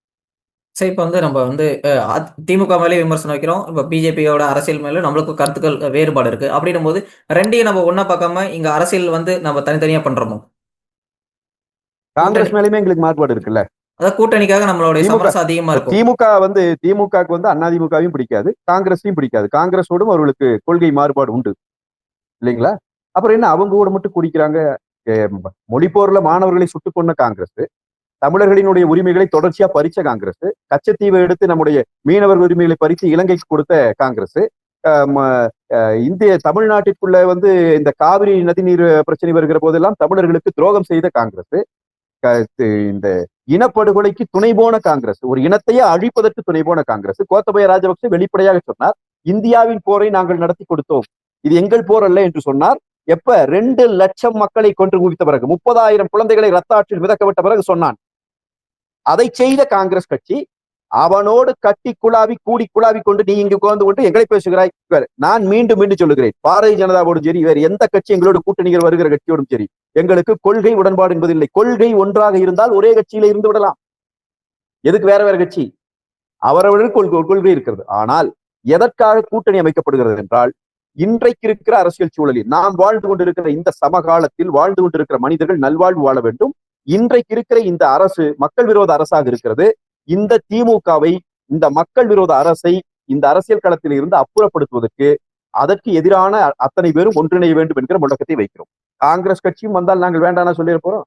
சரி இப்போ வந்து நம்ம வந்து திமுக மேலே விமர்சனம் வைக்கிறோம். இப்போ பிஜேபியோட அரசியல் மேலே நம்மளுக்கு கருத்துக்கள் வேறுபாடு இருக்கு. அப்படின்னும் போது ரெண்டையும் நம்ம ஒண்ணா பார்க்காம இங்க அரசியல் வந்து நம்ம தனித்தனியா பண்றோமோ? காங்கிரஸ் மேலயுமே எங்களுக்கு மாறுபாடு இருக்குல்ல? அதாவது கூட்டணிக்காக நம்மளுடைய திமுக சமரசம் அதிகமா இருக்கும். திமுக வந்து திமுகவுக்கு வந்து அதிமுகவையும் பிடிக்காது காங்கிரஸையும் பிடிக்காது. காங்கிரஸோடும் அவர்களுக்கு கொள்கை மாறுபாடு உண்டு. இல்லைங்களா? அப்புறம் என்ன? அவங்க கூட மட்டும் குடிக்கிறாங்க. மொழிப்போர்ல மாணவர்களை சுட்டுக் கொண்ட காங்கிரஸ் தமிழர்களினுடைய உரிமைகளை தொடர்ச்சியா பறிச்ச காங்கிரஸ் கச்சத்தீவை எடுத்து நம்முடைய மீனவர் உரிமைகளை பறித்து இலங்கைக்கு கொடுத்த காங்கிரஸ் இந்திய தமிழ்நாட்டிற்குள்ள வந்து இந்த காவிரி நதிநீர் பிரச்சனை வருகிற போதெல்லாம் தமிழர்களுக்கு துரோகம் செய்த காங்கிரஸ் இந்த இனப்படுகொலைக்கு துணை போன காங்கிரஸ். ஒரு இனத்தையே அழிப்பதற்கு துணை போன காங்கிரஸ். கோத்தபய ராஜபக்சே வெளிப்படையாக சொன்னார் இந்தியாவின் போரை நாங்கள் நடத்தி கொடுத்தோம். இது எங்கள் போர் அல்ல என்று சொன்னார். எப்ப? ரெண்டு லட்சம் மக்களை கொன்று குவித்த பிறகு முப்பதாயிரம் குழந்தைகளை ரத்த ஆற்றில் மிதக்கவிட்ட பிறகு சொன்னான். அதை செய்த காங்கிரஸ் கட்சி அவனோடு கட்டி குழாவி கூடி குழாவி கொண்டு நீ இங்கு உட்கார்ந்து கொண்டு எங்களை பேசுகிறாய். வேறு. நான் மீண்டும் மீண்டும் சொல்லுகிறேன். பாரதிய ஜனதாவோடும் சரி வேறு எந்த கட்சி எங்களோட கூட்டணிகள் வருகிற கட்சியோடும் சரி எங்களுக்கு கொள்கை உடன்பாடு என்பதில்லை. கொள்கை ஒன்றாக இருந்தால் ஒரே கட்சியில இருந்து விடலாம். எதுக்கு வேற வேற கட்சி? அவரவர்கள் கொள்கை கொள்கை இருக்கிறது. ஆனால் எதற்காக கூட்டணி அமைக்கப்படுகிறது என்றால் இன்றைக்கு இருக்கிற அரசியல் சூழலில் நாம் வாழ்ந்து கொண்டிருக்கிற இந்த சமகாலத்தில் வாழ்ந்து கொண்டிருக்கிற மனிதர்கள் நல்வாழ்வு வாழ வேண்டும். இன்றைக்கு இருக்கிற இந்த அரசு மக்கள் விரோத அரசாக இருக்கிறது. இந்த திமுகவை இந்த மக்கள் விரோத அரசை இந்த அரசியல் களத்தில் இருந்து அப்புறப்படுத்துவதற்கு அதற்கு எதிரான அத்தனை பேரும் ஒன்றிணைய வேண்டும் என்கிற முழக்கத்தை வைக்கிறோம். காங்கிரஸ் கட்சியும் வந்தால் நாங்கள் வேண்டாம்னு சொல்லிட போறோம்.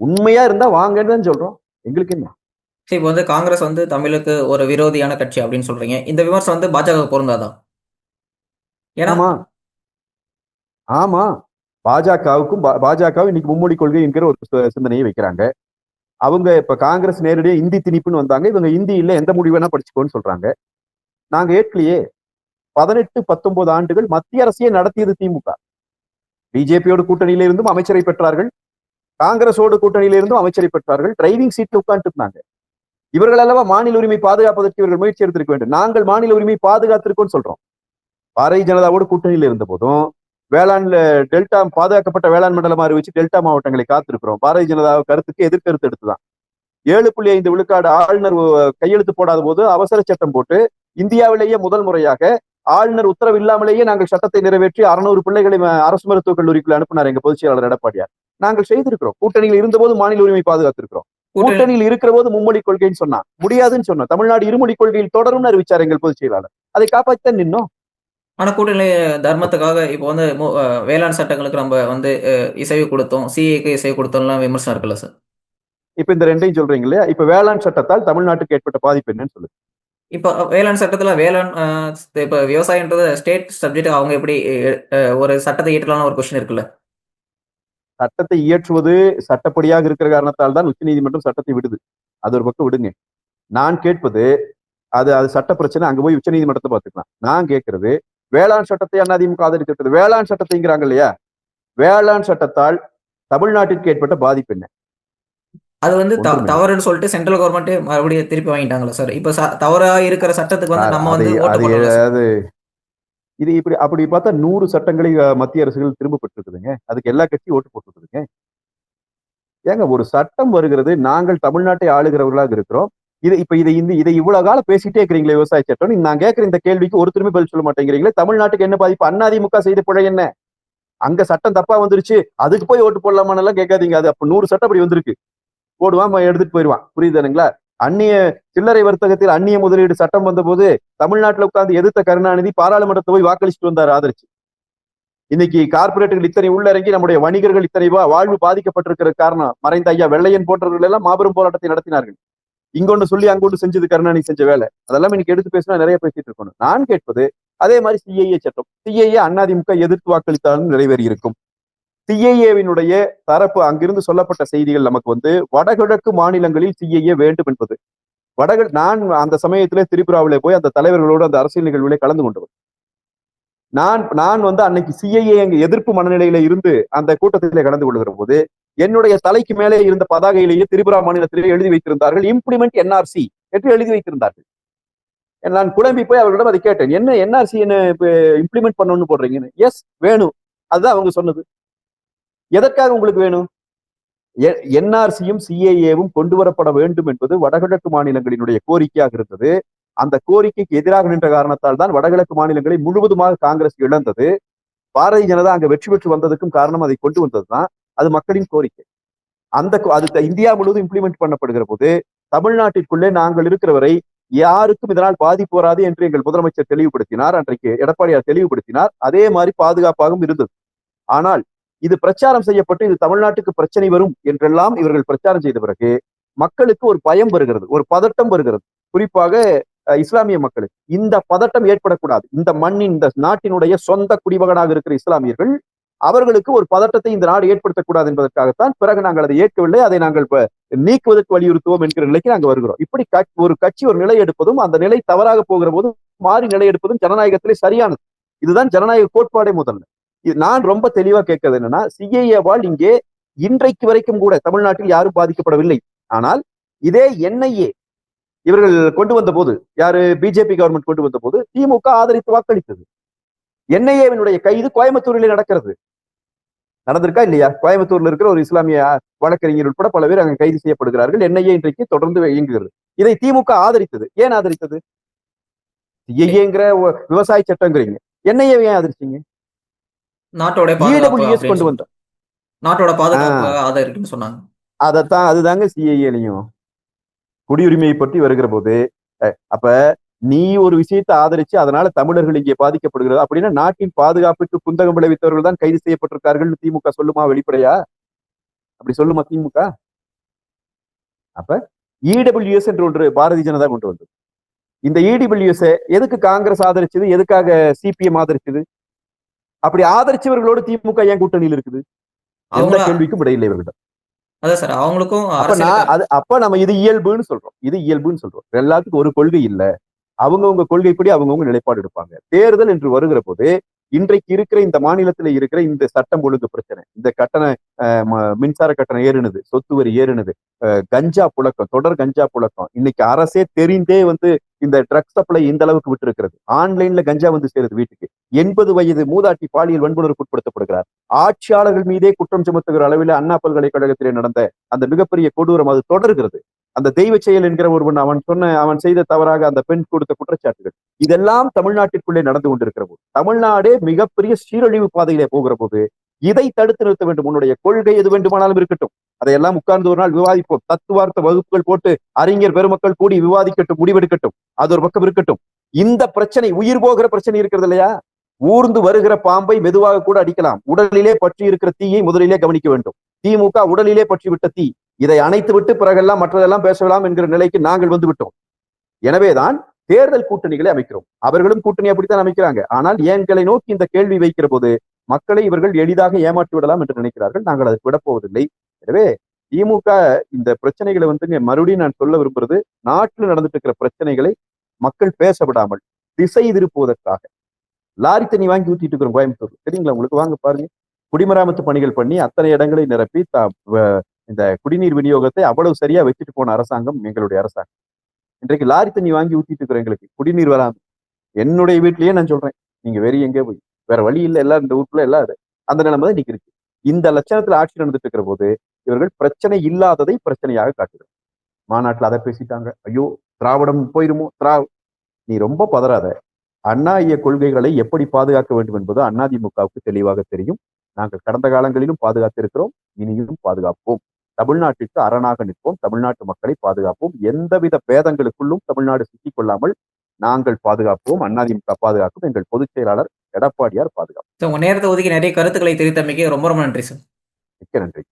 உண்மையா இருந்தா வாங்கன்னு சொல்றோம். எங்களுக்கு என்ன? இப்போ வந்து காங்கிரஸ் வந்து தமிழுக்கு ஒரு விரோதியான கட்சி அப்படின்னு சொல்றீங்க. இந்த விமர்சனம் வந்து பாஜக பொருந்தாதான் ஏன்னா ஆமா. ஆமா. பாஜகவுக்கும் பாஜக இன்னைக்கு மும்மொழி கொள்கை என்கிற ஒரு சிந்தனையை வைக்கிறாங்க. அவங்க இப்ப காங்கிரஸ் நேரடியா இந்தி திணிப்புன்னு வந்தாங்க. இவங்க இந்தி இல்ல எந்த முடிவு வேணா படிச்சுக்கோன்னு சொல்றாங்க. நாங்க ஏற்கலையே பதினெட்டு பத்தொன்பது ஆண்டுகள் மத்திய அரசையே நடத்தியது திமுக. பிஜேபியோட கூட்டணியில இருந்தும் அமைச்சரை பெற்றார்கள். காங்கிரஸோடு கூட்டணியில இருந்தும் அமைச்சரை பெற்றார்கள். டிரைவிங் சீட்ல உட்காந்துட்டு இருந்தாங்க. இவர்கள் அல்லவா மாநில உரிமை பாதுகாப்பதற்கு இவர்கள் முயற்சி எடுத்திருக்க வேண்டும். நாங்கள் மாநில உரிமை பாதுகாத்திருக்கோம்னு சொல்றோம். பாரதிய ஜனதாவோட கூட்டணியில இருந்த போதும் வேளாண்ல டெல்டா பாதுகாக்கப்பட்ட வேளாண் மண்டலமா அறிவிச்சு டெல்டா மாவட்டங்களை காத்திருக்கிறோம். பாரதிய ஜனதா கருத்துக்கு எதிர்கருத்து எடுத்துதான். ஏழு புள்ளி ஐந்து விழுக்காடு ஆளுநர் கையெழுத்து போடாத போது அவசர சட்டம் போட்டு இந்தியாவிலேயே முதல் முறையாக ஆளுநர் உத்தரவு இல்லாமலேயே நாங்கள் சட்டத்தை நிறைவேற்றி அறுநூறு பிள்ளைகளை அரசு மருத்துவக் கல்லூரிக்குள்ள அனுப்பினார் எங்க பொதுச் செயலாளர் எடப்பாடியார். நாங்கள் செய்திருக்கிறோம். கூட்டணியில் இருந்தபோது மாநில உரிமை பாதுகாத்திருக்கிறோம். கூட்டணி கூட்டணியில் இருக்கிற போது மும்மொழி கொள்கைன்னு சொன்னா முடியாதுன்னு சொன்னோம் தமிழ்நாடு இருமொழி கொள்கையில் தொடரும்னு அறிவிச்சார் எங்கள் பொதுச் செயலாளர். அதை காப்பாற்றித்தான் நின்னோம். ஆனா கூட்டணி தர்மத்துக்காக இப்போ வந்து வேளாண் சட்டங்களுக்கு நம்ம வந்து இசைவு கொடுத்தோம். சிஏக்கு இசைவு கொடுத்தோம்லாம் விமர்சனம் இருக்குல்ல சார்? இப்ப இந்த ரெண்டையும் சொல்றீங்க இல்லையா? இப்ப வேளாண் சட்டத்தால் தமிழ்நாட்டுக்கு ஏற்பட்ட பாதிப்பு என்னன்னு சொல்லுங்க. இப்போ வேளாண் சட்டத்துல வேளாண் இப்போ விவசாயன்றது ஸ்டேட் சப்ஜெக்ட் அவங்க எப்படி ஒரு சட்டத்தை இயற்றலாம்னு ஒரு கொஸ்டின் இருக்குல்ல? சட்டத்தை இயற்றுவது சட்டப்படியாக இருக்கிற காரணத்தால் தான் உச்சநீதிமன்றம் சட்டத்தை விடுது. அது ஒரு பக்கம் விடுங்க. நான் கேட்பது அது அது சட்ட பிரச்சனை அங்க போய் உச்சநீதிமன்றத்தை பார்த்துக்கலாம். நான் கேட்கறது வேளாண் சட்டத்தை அதிமுக ஆதரித்திருக்கிறது வேளாண் சட்டத்தைங்கிறாங்க இல்லையா? வேளாண் சட்டத்தால் தமிழ்நாட்டிற்கு ஏற்பட்ட பாதிப்பு என்ன? அது வந்து. தவறுன்னு சொல்லிட்டு சென்ட்ரல் கவர்மெண்ட் மறுபடியும் திருப்பி வாங்கிட்டாங்களா சார் இப்போ தவறா இருக்கிற சட்டத்துக்கு வந்து நம்ம வந்து அது- இது இப்படி அப்படி பார்த்தா நூறு சட்டங்களை மத்திய அரசுகள் திரும்ப பெற்றிருக்குதுங்க அதுக்கு எல்லா கட்சியும் ஓட்டு போட்டுருக்குதுங்க. ஏங்க ஒரு சட்டம் வருகிறது. நாங்கள் தமிழ்நாட்டை ஆளுகிறவர்களாக இருக்கிறோம். இது இப்ப இதை இந்த இதை இவ்வளவு காலம் பேசிட்டே இருக்கிறீங்களே விவசாய சட்டம். நீங்க நான் கேட்கிற இந்த கேள்விக்கு ஒருத்தருமே பதில் சொல்ல மாட்டேங்கிறீங்களே. தமிழ்நாட்டுக்கு என்ன பாதிப்பு? அண்ணாதிமுக செய்த பிழை என்ன? அங்க சட்டம் தப்பா வந்துருச்சு. அதுக்கு போய் ஓட்டு போடலாமான்னு எல்லாம் கேட்காதீங்க. அது அப்ப நூறு சட்டம் அப்படி வந்திருக்கு. போடுவான் எடுத்துட்டு போயிடுவான். புரியுதுங்களா அந்நிய சில்லறை வர்த்தகத்தில் அந்நிய முதலீடு சட்டம் வந்தபோது தமிழ்நாட்டுல உட்கார்ந்து எதிர்த்த கருணாநிதி பாராளுமன்றத்தை போய் வாக்களிச்சுட்டு வந்தார் ஆதரிச்சு இன்னைக்கு கார்பரேட்டுகள் இத்தனை உள்ளடங்கி நம்முடைய வணிகர்கள் இத்தனை வாழ்வு பாதிக்கப்பட்டிருக்கிற காரணம். மறைந்த ஐயா வெள்ளையன் போன்றவர்கள் எல்லாம் மாபெரும் போராட்டத்தை நடத்தினார்கள். இங்கொன்னு சொல்லி அங்கொண்டு செஞ்சது கருணாநிதி செஞ்ச வேலை. அதெல்லாம் இன்னைக்கு எடுத்து பேசினா நிறைய பேசிட்டு இருக்கணும் நான் கேட்பது அதே மாதிரி சிஐஏ சட்டம். சிஐஏ அதிமுக எதிர்த்து வாக்களித்தாலும் நிறைவேறி இருக்கும். சிஐஏவினுடைய தரப்பு அங்கிருந்து சொல்லப்பட்ட செய்திகள் நமக்கு வந்து வடகிழக்கு மாநிலங்களில் சிஐஏ வேண்டும் என்பது. வடக நான் அந்த சமயத்திலே திரிபுராவிலே போய் அந்த தலைவர்களோடு அந்த அரசியல் நிகழ்வுகளை கலந்து கொண்டவர் நான் நான் வந்து அன்னைக்கு சிஐஏ எங்க எதிர்ப்பு மனநிலையில இருந்து அந்த கூட்டத்திலே கலந்து கொள்கிற போது என்னுடைய தலைக்கு மேலே இருந்த பதாகையிலேயே திரிபுரா மாநிலத்திலே எழுதி வைத்திருந்தார்கள். இம்ப்ளிமெண்ட் என்ஆர்சி என்று எழுதி வைத்திருந்தார்கள். நான் குழம்பி போய் அவர்களிடம் அதை கேட்டேன். என்ன என்ஆர்சி என்ன இம்ப்ளிமெண்ட் பண்ணணும்னு போடுறீங்கன்னு? எஸ் வேணும். அதுதான் அவங்க சொன்னது. எதற்காக உங்களுக்கு வேணும்? என்ஆர்சியும் சிஏஏவும் கொண்டு வரப்பட வேண்டும் என்பது வடகிழக்கு மாநிலங்களினுடைய கோரிக்கையாக இருந்தது. அந்த கோரிக்கைக்கு எதிராக நின்ற காரணத்தால் தான் வடகிழக்கு மாநிலங்களை முழுவதுமாக காங்கிரஸ் இழந்தது. பாரதிய ஜனதா அங்க வெற்றி பெற்று வந்ததுக்கும் காரணம் அதை கொண்டு வந்ததுதான். அது மக்களின் கோரிக்கை. அந்த கோ- அது இந்தியா முழுவதும் இம்ப்ளிமெண்ட் பண்ணப்படுகிற போது தமிழ்நாட்டிற்குள்ளே நாங்கள் இருக்கிற வரை யாருக்கும் இதனால் பாதிப்பு வராது என்று எங்கள் முதலமைச்சர் தெளிவுபடுத்தினார். அன்றைக்கு எடப்பாடியார் தெளிவுபடுத்தினார். அதே மாதிரி பாதுகாப்பாகவும் இருந்தது. ஆனால் இது பிரச்சாரம் செய்யப்பட்டு இது தமிழ்நாட்டுக்கு பிரச்சனை வரும் என்றெல்லாம் இவர்கள் பிரச்சாரம் செய்த பிறகு மக்களுக்கு ஒரு பயம் வருகிறது ஒரு பதட்டம் வருகிறது. குறிப்பாக இஸ்லாமிய மக்களுக்கு. இந்த பதட்டம் ஏற்படக்கூடாது. இந்த மண்ணின் இந்த நாட்டினுடைய சொந்த குடிமகனாக இருக்கிற இஸ்லாமியர்கள் அவர்களுக்கு ஒரு பதட்டத்தை இந்த நாடு ஏற்படுத்தக்கூடாது என்பதற்காகத்தான் பிறகு நாங்கள் அதை ஏற்கவில்லை. அதை நாங்கள் நீக்குவதற்கு வலியுறுத்துவோம் என்கிற நிலைக்கு நாங்கள் வருகிறோம். இப்படி ஒரு கட்சி ஒரு நிலை எடுப்பதும் அந்த நிலை தவறாக போகிற போதும் மாறி நிலை எடுப்பதும் ஜனநாயகத்திலே சரியானது. இதுதான் ஜனநாயக கோட்பாடே முதல்ல. இது நான் ரொம்ப தெளிவா கேட்கறது என்னன்னா சிஏஏவால் இங்கே இன்றைக்கு வரைக்கும் கூட தமிழ்நாட்டில் யாரும் பாதிக்கப்படவில்லை. ஆனால் இதே என்ஐஏ இவர்கள் கொண்டு வந்த போது யாரு? பிஜேபி கவர்மெண்ட் கொண்டு வந்த போது திமுக ஆதரித்து வாக்களித்தது. என்ஐஏவினுடைய கைது கோயம்புத்தூரிலே நடக்கிறது. நடந்திருக்கா இல்லையா? கோயம்புத்தூர்ல இருக்கிற ஒரு இஸ்லாமிய வழக்கறிஞர் உட்பட பல பேர் அங்க கைது செய்யப்படுகிறார்கள். என்ஐஏ இன்றைக்கு தொடர்ந்து இயங்குகிறது. இதை திமுக ஆதரித்தது. ஏன் ஆதரித்தது? சிஐஏங்கிற விவசாய சட்டங்கிறீங்க. என்ஐஏ ஏன் ஆதரிச்சீங்க? நாட்டோட அப்படின்னு கொண்டு வந்தோம். நாட்டோட பாதுகாப்பு சொன்னாங்க. அதத்தான் அதுதாங்க சிஐஏலையும் குடியுரிமையை பற்றி வருகிற போது அப்ப நீ ஒரு விஷயத்தை ஆதரிச்சு அதனால தமிழர்கள் இங்கே பாதிக்கப்படுகிறது? அப்படின்னா நாட்டின் பாதுகாப்புக்கு குந்தகம் விளைவித்தவர்கள் தான் கைது செய்யப்பட்டிருக்கார்கள் திமுக சொல்லுமா வெளிப்படையா? அப்படி சொல்லுமா திமுக? அப்ப இடபிள்யூஎஸ் என்று ஒன்று பாரதிய ஜனதா கொண்டு வந்தது. இந்த இடபிள்யூஎஸ் எதுக்கு காங்கிரஸ் ஆதரிச்சது? எதுக்காக சிபிஎம் ஆதரிச்சது? அப்படி ஆதரிச்சவர்களோடு திமுக ஏன் கூட்டணியில் இருக்குது? எந்த அவங்க கேள்விக்கும் விடையில்லை இவர்களிடம். அதான் சார் அவங்களுக்கும் அப்ப நான் அது அப்ப நம்ம இது இயல்புன்னு சொல்றோம். இது இயல்புன்னு சொல்றோம். எல்லாத்துக்கும் ஒரு கொள்கை இல்ல. அவங்கவுங்க கொள்கைப்படி அவங்கவுங்க நிலைப்பாடு எடுப்பாங்க. தேர்தல் என்று வருகிற போது இன்றைக்கு இருக்கிற இந்த மாநிலத்துல இருக்கிற இந்த சட்டம் ஒழுங்கு பிரச்சனை இந்த கட்டண ம- மின்சார கட்டணம் ஏறுனது சொத்து வரி ஏறுனது கஞ்சா புழக்கம் தொடர் கஞ்சா புழக்கம் இன்னைக்கு அரசே தெரிந்தே வந்து இந்த ட்ரக் சப்ளை இந்த அளவுக்கு விட்டு இருக்கிறது ஆன்லைன்ல கஞ்சா வந்து சேருது வீட்டுக்கு. எண்பது வயது மூதாட்டி பாலியல் வன்புணர்வுக்கு உட்படுத்தப்படுகிறார். ஆட்சியாளர்கள் மீதே குற்றம் சுமத்துகிற அளவில் அண்ணா பல்கலைக்கழகத்திலே நடந்த அந்த மிகப்பெரிய கொடூரம் அது தொடர்கிறது. அந்த தெய்வ செயல் என்கிற ஒருவன் அவன் சொன்ன அவன் செய்த தவறாக அந்த பெண் கொடுத்த குற்றச்சாட்டுகள். இதெல்லாம் தமிழ்நாட்டிற்குள்ளே நடந்து கொண்டிருக்கிற போது தமிழ்நாடே மிகப்பெரிய சீரழிவு பாதையிலே போகிற போது இதை தடுத்து நிறுத்த வேண்டும். உன்னுடைய கொள்கை எது வேண்டுமானாலும் இருக்கட்டும். அதையெல்லாம் உட்கார்ந்து ஒரு நாள் விவாதிப்போம். தத்துவார்த்த வகுப்புகள் போட்டு அறிஞர் பெருமக்கள் கூடி விவாதிக்கட்டும் முடிவெடுக்கட்டும். அது ஒரு பக்கம் இருக்கட்டும். இந்த பிரச்சனை உயிர் போகிற பிரச்சனை இருக்கிறது இல்லையா? ஊர்ந்து வருகிற பாம்பை மெதுவாக கூட அடிக்கலாம். உடலிலே பற்றி இருக்கிற தீயை முதலிலே கவனிக்க வேண்டும். திமுக உடலிலே பற்றி விட்ட தீ. இதை அணைத்து விட்டு பிறகெல்லாம் மற்றதெல்லாம் பேசலாம் என்கிற நிலைக்கு நாங்கள் வந்து விட்டோம். எனவேதான் தேர்தல் கூட்டணிகளை அமைக்கிறோம். அவர்களும் கூட்டணி அப்படித்தான் அமைக்கிறாங்க. ஆனால் எங்களை நோக்கி இந்த கேள்வி வைக்கிற போது மக்களை இவர்கள் எளிதாக ஏமாற்றி விடலாம் என்று நினைக்கிறார்கள். நாங்கள் அதை விடப்போவதில்லை எனவே திமுக இந்த பிரச்சனைகளை வந்து மறுபடியும் நான் சொல்ல விரும்புறது நாட்டில் நடந்துட்டு இருக்கிற பிரச்சனைகளை மக்கள் பேச விடாமல் திசை திருப்புவதற்காக. லாரி தண்ணி வாங்கி ஊத்திட்டு இருக்கிறோம் கோயம்புத்தூர். சரிங்களா உங்களுக்கு வாங்க பாருங்க. குடிமராமத்து பணிகள் பண்ணி அத்தனை இடங்களை நிரப்பி த- இந்த குடிநீர் விநியோகத்தை அவ்வளவு சரியா வச்சுட்டு போன அரசாங்கம் எங்களுடைய அரசாங்கம். இன்றைக்கு லாரி தண்ணி வாங்கி ஊத்திட்டு இருக்கிற எங்களுக்கு குடிநீர் வராது என்னுடைய வீட்லயே நான் சொல்றேன் நீங்க வேற எங்கே போய் வேற வழி இல்லை எல்லாம் இந்த ஊருக்குள்ள எல்லாம் அந்த நிலைமை தான் இன்னைக்கு இருக்கு. இந்த லட்சணத்துல ஆட்சி நடந்துட்டு இருக்கிற போது இவர்கள் பிரச்சனை இல்லாததை பிரச்சனையாக காட்டுகிறார் மாநாட்டில் அதை பேசிட்டாங்க ஐயோ திராவிடம் போயிருமோ திரா நீ ரொம்ப பதறாத. அண்ணா ஐய கொள்கைகளை எப்படி பாதுகாக்க வேண்டும் என்பது அதிமுகவுக்கு தெளிவாக தெரியும். நாங்கள் கடந்த காலங்களிலும் பாதுகாத்து இருக்கிறோம் இனியும் பாதுகாப்போம். தமிழ்நாட்டிற்கு அரணாக நிற்போம். தமிழ்நாட்டு மக்களை பாதுகாப்போம். எந்தவித பேதங்களுக்குள்ளும் தமிழ்நாடு சிக்கிக் கொள்ளாமல் நாங்கள் பாதுகாப்போம். அதிமுக பாதுகாக்கும். எங்கள் பொதுச் செயலாளர் எடப்பாடியார் பாதுகாப்பு. உங்க நேரத்தை ஒதுக்கி நிறைய கருத்துக்களை தெரிவித்தமைக்கு ரொம்ப ரொம்ப நன்றி சார். மிக்க நன்றி.